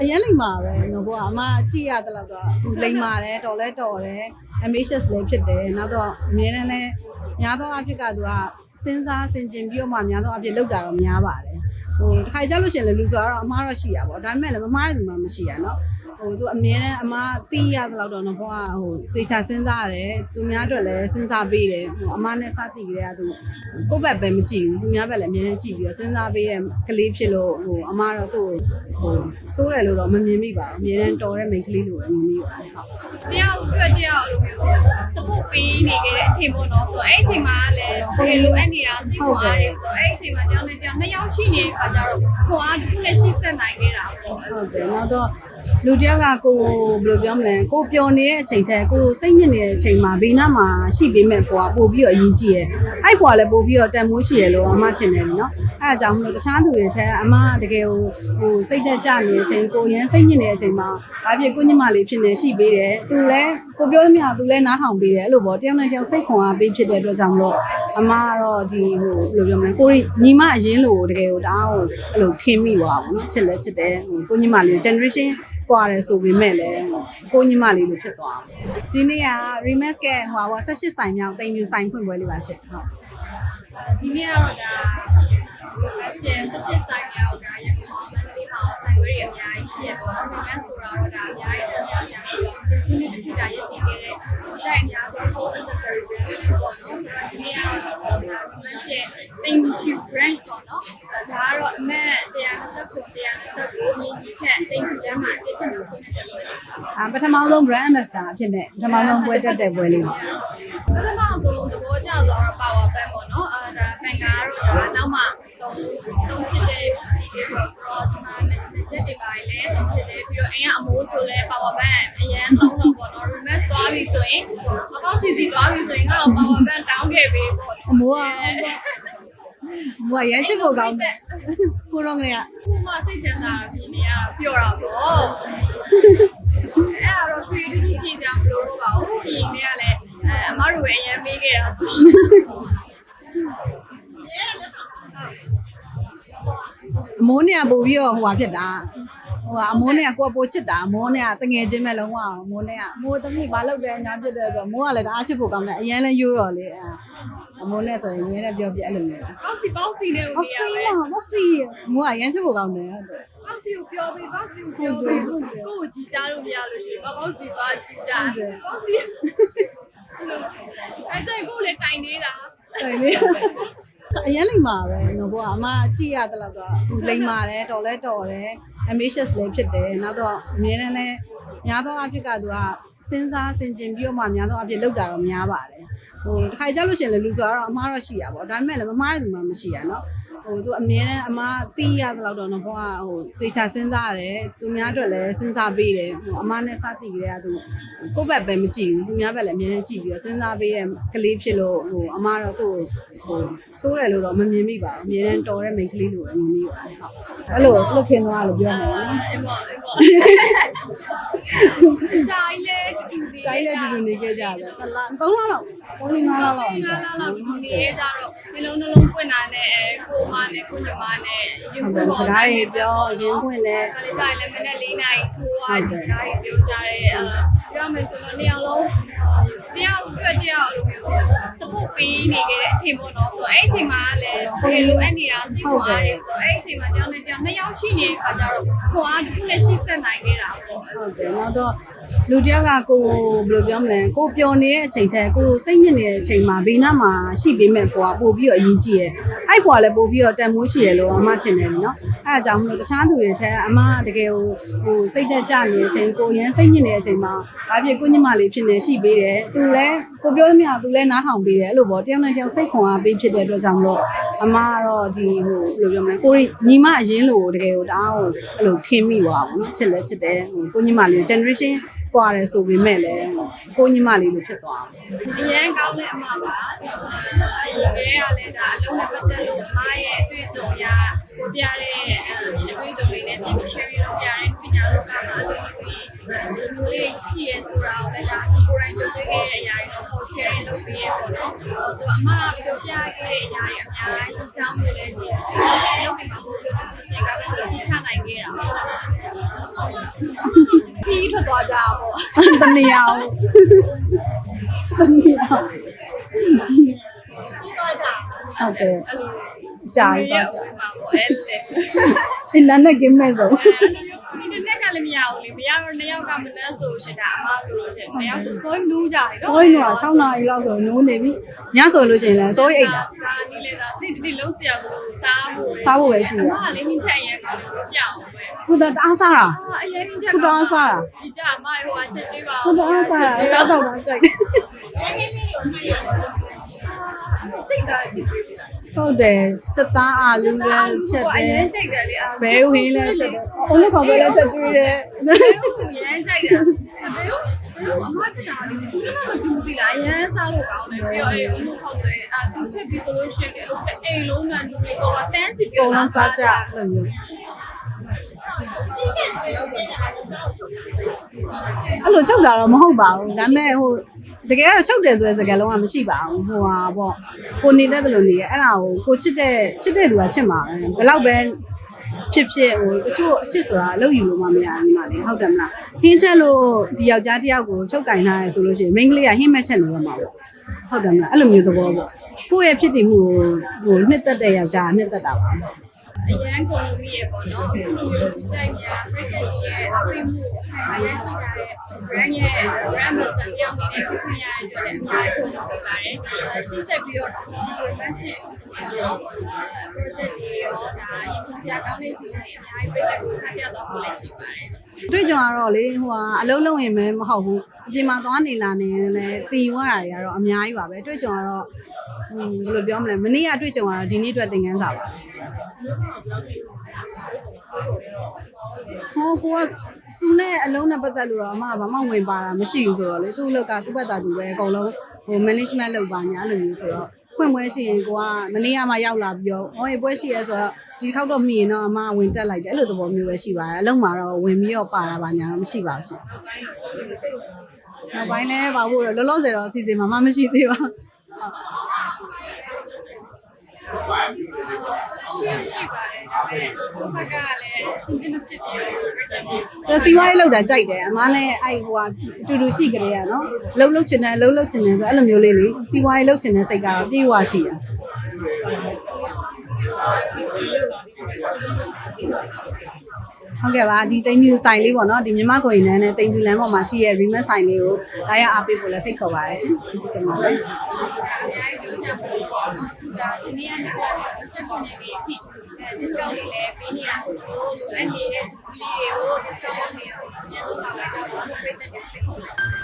အရင်လိမ္မာပဲနော်ဘောကအမကြည့်ရတဲ့လောက်တော့သူလိမ္မာတယ်တော်လဲတော်တယ် ambitious လည်းဖြစ်တယ်နောက်တော့အမြဲတမ်းလဲများသောအားဖြင့်ကသူကစဉ်းစားဆင်ခြင်ပြီးတော့မှများသောအားဖြင့်လောက်တာတော့များပါတယ်ဟိုတစ်ခါကြလို့ရှိရင်လည်းလူဆိုတော့အမားတော့ရှိရပါဘောဒါပေမဲ့လည်းမမားရသူမှမရှိရနော် ဟိုသူအမြဲတမ်းအမတီးရတဲ့လောက်တော့နော်ဘောကဟိုတေချာစဉ်းစားရတယ်သူများအတွက်လည်းစဉ်းစားပေးတယ်ဟိုအမနဲ့စတီးကြတဲ့ကသူကိုယ့်ဘက်ပဲမကြည့်ဘူးသူများဘက်လည်းအမြဲတမ်းကြည့်ပြီးတော့စဉ်းစားပေးတဲ့ကလေးဖြစ်လို့ဟိုအမတော့သူ့ကိုဟိုစိုးတယ်လို့တော့မမြင်မိပါဘူးအမြဲတမ်းတော်တဲ့မိန်းကလေးလို့ပဲမြင်မိပါတယ်ဟုတ်တယောက်အတွက်တယောက်လိုမျိုး support ပေးနေခဲ့တဲ့အချိန်ပေါ့နော်ဆိုတော့အဲ့အချိန်မှာလည်းဘယ်လိုအပ်နေတာစိတ်ခွန်အားတွေဆိုတော့အဲ့အချိန်မှာတယောက်နဲ့တယောက်နှစ်ယောက်ရှိနေတဲ့ခါကျတော့ခွန်အားတစ်ခုနဲ့ရှိဆက်နိုင်ခဲ့တာပေါ့ဟုတ်တယ်နောက်တော့ လူတစ်ယောက်ကကိုဘယ်လိုပြောမလဲကိုပျော်နေတဲ့အချိန်ထက်ကိုစိတ်ညစ်နေတဲ့အချိန်မှာဘေးနားမှာရှိပေးမဲ့ပွားပို့ပြီးတော့အရေးကြီးရဲ့အဲ့ပွားလည်းပို့ပြီးတော့တန်မိုးရှိရလို့အမထင်တယ်နော်အဲ့ဒါကြောင့်မလို့တခြားသူတွေထက်အမတကယ်ဟိုဟိုစိတ်သက်ကြနေတဲ့အချိန်ကိုရမ်းစိတ်ညစ်နေတဲ့အချိန်မှာဘာဖြစ်ကိုညစ်မလေးဖြစ်နေရှိပေးတယ်သူလည်းကိုပြောလို့မရဘူးသူလည်းနားထောင်ပေးတယ်အဲ့လိုပေါ့တယောက်နဲ့တယောက်စိတ်ခွန်အားပေးဖြစ်တဲ့အတွက်ကြောင့်မလို့အမကတော့ဒီဟိုဘယ်လိုပြောမလဲကိုညီမအရင်လို့တကယ်ဟိုတအားဟိုအဲ့လိုခင်မိသွားပါဘောနော်ချစ်လဲချစ်တယ်ဟိုကိုညီမလေး generation ကွာတယ်ဆိုပေမဲ့လည်းကိုညီမလေးလိုဖြစ်သွားအောင်ဒီနေ့က remix ကဟိုဟာ18ဆိုင်မြောက်တိမ်မြူဆိုင်ဖွင့်ပွဲလေးပါရှင့်ဟုတ်ဒီနေ့ကတော့ဒါဆယ်စဖြစ်ဆိုင်ရောက်ဒါရခုမှမန္တလေးမှာဆိုင်ဝဲတွေအများကြီးရှိရပေါ့နော်။ဒါဆိုတာတော့ဒါ အာပထမဆုံး brand ambassador အဖြစ်နဲ့ပထမဆုံးပွဲတက်တဲ့ပွဲလေးပါပထမဆုံးသဘောကျသွားတော့ power bank ပေါ့နော်အဲဒါ bank ကတော့ဒါနောက်မှတော့တော့ဖြစ်တဲ့စီးတွေပေါ့ဆိုတော့ဒီမှာလည်းချက်တွေပါလေတော့ဖြစ်တယ်ပြီးတော့အိမ်ကအမိုးဆိုလဲ power bank အရန်သုံးတော့ပေါ့နော် remix သွားပြီဆိုရင်အကောက်စီစီသွားပြီဆိုရင်ကတော့ power bank တောင်းခဲ့ပေးပေါ့အမိုးကအမိုးကရမ်းချစ်ဖို့ကောင်းတယ်ကိုတော့ကလေးကခုမှစိတ်ချမ်းသာတာပြင်နေရတာပျော့တာပေါ့ အမိုးနဲ့ကပို့ပြီးတော့ဟိုဟာဖြစ်တာဟိုကအမိုးနဲ့ကကိုယ်ပိုချစ်တာအမိုးနဲ့ကတငယ်ချင်းပဲလုံးဝအမိုးနဲ့ကအမိုးသမီးမလုပ်တယ်ညာဖြစ်တယ်ဆိုတော့အမိုးကလည်းတအားချစ်ဖို့ကောင်းတယ်အရင်လည်းယူတော့လေအဲအမိုးနဲ့ဆိုရင်ငယ်နဲ့ပြောပြအဲ့လိုမျိုးပေါက်စီပေါက်စီနဲ့ဟုတ်ဦးရစီပဲရဟုတ်စီအမိုးကရမ်းချစ်ဖို့ကောင်းတယ်ဟုတ်တယ်ပေါက်စီကိုပြောပေးပေါက်စီကိုပြောပေးကိုကိုကြည်ကြလို့မရလို့ရှိရင်ပေါက်စီပါကြည်ကြပေါက်စီအဲ့ကျကိုလည်းတိုင်နေတာတယ်လေ အရင်လိမ္မာပဲနော်ဘောကအမကြည့်ရတဲ့လောက်တော့သူလိမ္မာတယ်တော်လဲတော်တယ် ambitious လည်းဖြစ်တယ်နောက်တော့အမြဲတမ်းလဲများသောအားဖြင့်ကသူက စဉ်းစားဆင်ခြင်ပြီးတော့မှများသောအားဖြင့်လောက်တာတော့များပါတယ်ဟိုတစ်ခါကြလို့ရှိရင်လည်းလူဆိုတော့အမားတော့ရှိရပါဘောဒါပေမဲ့လည်းမမားရသူမှမရှိရနော်ဟိုသူအမြဲတမ်းအမတီးရတဲ့လောက်တော့နော်ဘောကဟိုတေချာစဉ်းစားရတယ်သူများအတွက်လည်းစဉ်းစားပေးတယ်ဟိုအမနဲ့စတီးကြတဲ့ကသူကိုယ့်ဘက်ပဲမကြည့်ဘူးသူများဘက်လည်းအမြဲတမ်းကြည့်ပြီးတော့စဉ်းစားပေးတဲ့ကလေးဖြစ်လို့ဟိုအမတော့သူ့ကိုဟိုစိုးတယ်လို့တော့မမြင်မိပါဘူးအမြဲတမ်းတော်တဲ့မိန်းကလေးလို့ပဲမြင်မိပါတယ်ဟုတ်အဲ့လိုအဲ့လိုခင်သွားလို့ပြောမယ်နော်အဲ့ပေါ့အဲ့ပေါ့ဂျိုင်းလေတူပြီးတိုင်းလည်းဒီလိုနေခဲ့ကြတယ်တစ်လားသုံးလားတော့သုံးလေးငါးလားတော့ငါလာလာဒီနေ့ကြတော့ဒီလုံးနှလုံးပွင့်တာနဲ့ကိုမနဲ့ကိုညီမနဲ့ယူဟုတ်ဖို့တယ်စကားတွေပြောရင်းခွင့်နဲ့ခလေးကြလည်းမနေ့၄နိုင်ထိုးသွားဒီစကားတွေပြောကြတယ်အဲပြောမယ်ဆိုတော့နေရာလုံးတယောက်အတွက်တယောက်လိုမျိုး support ပေးနေခဲ့တဲ့အချိန်ပေါ့နော်ဆိုတော့အဲ့အချိန်မှာလည်းဘယ်လိုအပ်နေတာစိတ်ခွန်အားတွေဆိုတော့အဲ့အချိန်မှာတယောက်နဲ့တယောက်နှစ်ယောက်ရှိနေတဲ့ခါကျတော့ခွန်အားတစ်ခုနဲ့ရှိဆက်နိုင်ခဲ့တာပေါ့ ဟုတ်တယ်နောက်တော့လူတစ်ယောက်ကကိုဘယ်လိုပြောမလဲကိုပျော်နေတဲ့အချိန်ထက်ကိုစိတ်ညစ်နေတဲ့အချိန်မှာဘေးနားမှာရှိပေးမဲ့ပွားပို့ပြီးတော့အရေးကြီးရဲ့အဲ့ပွားလည်းပို့ပြီးတော့တန်မိုးရှိရလို့အမထင်တယ်နော်အဲ့ဒါကြောင့်မလို့တခြားသူတွေထက်အမတကယ်ဟိုဟိုစိတ်သက်ကြနေတဲ့အချိန်ကိုရမ်းစိတ်ညစ်နေတဲ့အချိန်မှာဘာဖြစ်ကိုညမလေးဖြစ်နေရှိပေးတယ်သူလည်းကိုပြောလို့မရဘူးသူလည်းနားထောင်ပေးတယ်အဲ့လိုပေါ့တယောက်နဲ့တယောက်စိတ်ခွန်အားပေးဖြစ်တဲ့အတွက်ကြောင့်မလို့အမကတော့ဒီဟိုဘယ်လိုပြောမလဲကိုညီမအရင်လို့တကယ်ဟိုတအားဟိုအဲ့လိုခင်မိသွားပါဘောနော်ချစ်လဲချစ်တယ်ဟိုကိုညီမလေး generation ကွာတယ်ဆိုပေမဲ့လည်းကိုညီမလေးလိုဖြစ်သွားအောင်အရန်ကောင်းတဲ့အမပါအရင်ကလေးကလည်းဒါအလုံးနဲ့ပတ်သက်လို့အမရဲ့အတွေ့အကြုံရကိုပြတဲ့အတွေ့အကြုံလေးနဲ့ပြင် share လုပ်ပြတဲ့ပညာလောကမှာအလုပ်တွေလူလေးရှိရဲဆိုတာကိုလည်းဒါကိုယ်တိုင်ကြုံတွေ့ခဲ့တဲ့အရာတွေတော့ share လုပ်ပေးရပေါ့နော်ဆိုတော့အမကပြောပြခဲ့တဲ့အရာတွေအများကြီးအကြောင်းတွေလည်းဒီလုပ်ပြီးမှပြောပြ decision ကလည်းဒီချနိုင်ခဲ့တာ ပြီးထွက်သွားကြတာပေါ့တနေရာကိုတနေရာပြီးသွားကြဟုတ်တယ်ကြာပြီရတော့ဝင်မှာပေါ့အဲ့လေအင်းနဲ့ကင်းမဲ့ဆိုဒီနေ့ကလည်းမရဘူးလေမရတော့နှစ်ယောက်ကမနှက်ဆိုရှင်တာအမဆိုလို့တဲ့နှစ်ယောက်ဆိုစိုးနူးကြတယ်နော်ဟိုင်းတော့6နာရီလောက်ဆိုနိုးနေပြီညဆိုလို့ရှိရင်လည်းစိုးရိတ်တာစားနေလေသာတိတိလုံးစရာကို စားဖို့စားဖို့ပဲရှိတယ်အမကလည်းဟင်းချက်ရဲကောင်းလို့ပြအောင်ပဲခုတော့တအားစားတာအာအရင်ဟင်းချက်ခုတော့အားစားတာဒီကြအမဟိုအချက်ကြီးပါခုတော့အားစားတာအစားတော့တော့ကြိုက်တယ်ငယ်ငယ်လေးကိုမှတ်ရပါစိတ်ကကြည့်ကြည့်လားဟုတ်တယ်စက်သားအာလူလည်းချက်အတယ်ရင်ကြိတ်တယ်လေအာဘဲဝင်းလည်းချက်တယ်အုံးလည်းခေါင်းပဲလည်းချက်ကျွေးတယ်အရင်ကြိတ်တယ်ဘယ်လို အမချက်တာလေဒီမှာမတူဘူးလားအရင်စားလို့ကောင်းတယ်ပြီးတော့အေးဦးလို့ခေါက်တယ်အာသူချက်ပြီးဆိုလို့ရှိရင်လို့အိမ်လုံးနဲ့လူတွေကတော့တန်းစီပြီးပုံလုံးစားကြလို့မျိုးဒီချက်တွေလုပ်နေတာကျွန်တော်ချုပ်တယ်အဲ့လိုချုပ်တာတော့မဟုတ်ပါဘူးဒါပေမဲ့ဟိုတကယ်ကတော့ချုပ်တယ်ဆိုတဲ့စကားလုံးကမရှိပါဘူးဟိုဟာပေါ့ကိုနေတဲ့တလို့နေရအဲ့ဒါကိုကိုချစ်တဲ့ချစ်တဲ့သူကချစ်မှာပဲဘယ်တော့ပဲ ဖြစ်ဖြစ်ဟိုတချို့အချစ်ဆိုတာအလုပ်ယူလို့မှမရဘူးညီမလေးဟုတ်တယ်မလားဟင်းချက်လို့ဒီယောက်ျားတစ်ယောက်ကိုချုပ်ကင်ထားရဆိုလို့ရှိရင်မိန်းကလေးကဟင်းမက်ချက်နေရမှာပေါ့ဟုတ်တယ်မလားအဲ့လိုမျိုးသဘောပေါ့ကိုယ့်ရဲ့ဖြစ်တည်မှုကိုဟိုနှစ်သက်တဲ့ယောက်ျားကနှစ်သက်တာပါအရန်ကုန်လို့ရပေါ့နော်အခုလိုမျိုးကြိုက်ညာပြည့်တဲ့ရဲ့အပိမှုအရန်ကြည့်တာရဲ့ brand ရဲ့ brand master ပြောင်းနေတဲ့ခုရတဲ့အတွက်လည်းအများကြီးကုန်လို့ပါတယ်ဒီဆက်ပြီးတော့ message နော် project တွေရောဒါရင်ပြကောင်းတဲ့စီတွေအများကြီးပြည့်တဲ့ကိုဆက်ပြတော့ဖို့လည်းရှိပါတယ်တွေ့ကြုံရတော့လေဟိုဟာအလုံးလုံးရင်မဲမဟုတ်ဘူးအပြင်မှာသွားနေလာနေလဲတင်ယူရတာတွေကတော့အများကြီးပါပဲတွေ့ကြုံရတော့ဟင်းဘယ်လိုပြောမလဲမနေ့ကတွေ့ကြုံရတော့ဒီနေ့အတွက်သင်ခန်းစာပါဟောကိုကသူနဲ့အလုံးနဲ့ပတ်သက်လို့တော့အမကဘာမှဝင်ပါတာမရှိဘူးဆိုတော့လေသူ့အလောက်ကသူ့ဘက်သားသူပဲအကုန်လုံးဟို management လုပ်ပါညာလို့မျိုးဆိုတော့ဖွင့်ပွဲရှိရင်ကိုကမနေ့ကမှရောက်လာပြီးတော့ဟောရေပွဲရှိရဲဆိုတော့ဒီခေါက်တော့မြင်တော့အမဝင်တက်လိုက်တယ်အဲ့လိုသဘောမျိုးပဲရှိပါတယ်အလုံးမှာတော့ဝင်ပြီးတော့ပါတာပါညာတော့မရှိပါဘူးရှင်နောက်ပိုင်းလဲပါဖို့တော့လောလောဆယ်တော့အစီအစဉ်မှမရှိသေးပါဘူး ရှိပါတယ်ဒါပေမဲ့ဘက်ကလည်းအဆင်ပြေမဖြစ်ဘူးဒါစီဝါရေးလောက်တာကြိုက်တယ်အမားနဲ့အဲ့ဟိုဟာအတူတူရှိကြတယ်ကနော်လှုပ်လှုပ်ချင်တယ်လှုပ်လှုပ်ချင်တယ်ဆိုအဲ့လိုမျိုးလေးလေစီဝါရေးလှုပ်ချင်တဲ့စိတ်ကတော့ပြေးဝရှိတယ် ဟုတ်ကဲ့ပါဒီသိမ်းမြူဆိုင်လေးပေါ့နော်ဒီမြမကိုရင်နဲ့သိမ်းမြူလမ်းပေါ်မှာရှိရဲ့ remix ဆိုင်လေးကိုဒါရအားပေးဖို့လည်းဖိတ်ခေါ်ပါရရှင်ကျေးဇူးတင်ပါတယ်အများကြီးပြောကြဖို့ပေါ့နော်။ဒါဒီနေ့ကနေစက်ကုန်နေပြီအထိအဲ discount တွေလည်းပေးနေတာကိုအဲ့ဒီရဲ့ display ကို discount လုပ်နေတာကိုပြန်လုပ်ပါမယ်။ဒါက print တွေပေး